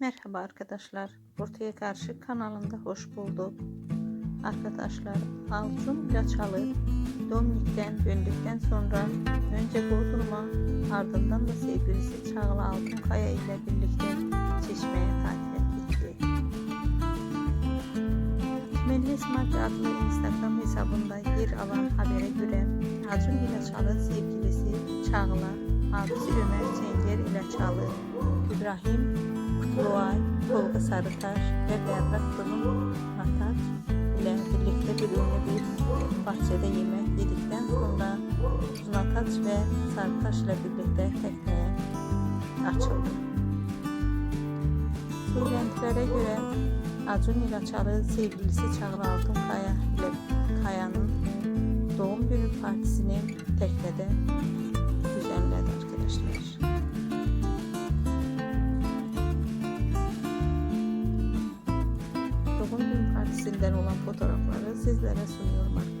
Merhaba arkadaşlar. Ortaya Karşı kanalında hoş bulduk. Arkadaşlar Alcun Laçalı Dominik'ten döndükten sonra önce Bodrum'a ardından da sevgilisi Çağla Altınkaya ile birlikte Çeşme'ye tatile gitti. Çimenli İsmail adlı Instagram hesabında yer alan habere göre Acun İlaçalı sevgilisi Çağla, abisi Ömer Cenger İlaçalı, İbrahim Kutluay, Tolga Sarıtaş ve Berrak Kılım Ataç ile birlikte bir ünlü bir bahçede yemek yedikten sonra Tunataç ve Sarıtaş ile birlikte tekneye açıldı. Söylentilere göre Acun İlaçalı sevgilisi Çağla Altınkaya ile Kaya'nın doğum günü partisini teknede Partisinden olan fotoğrafları sizlere sunuyorum arkadaşlar.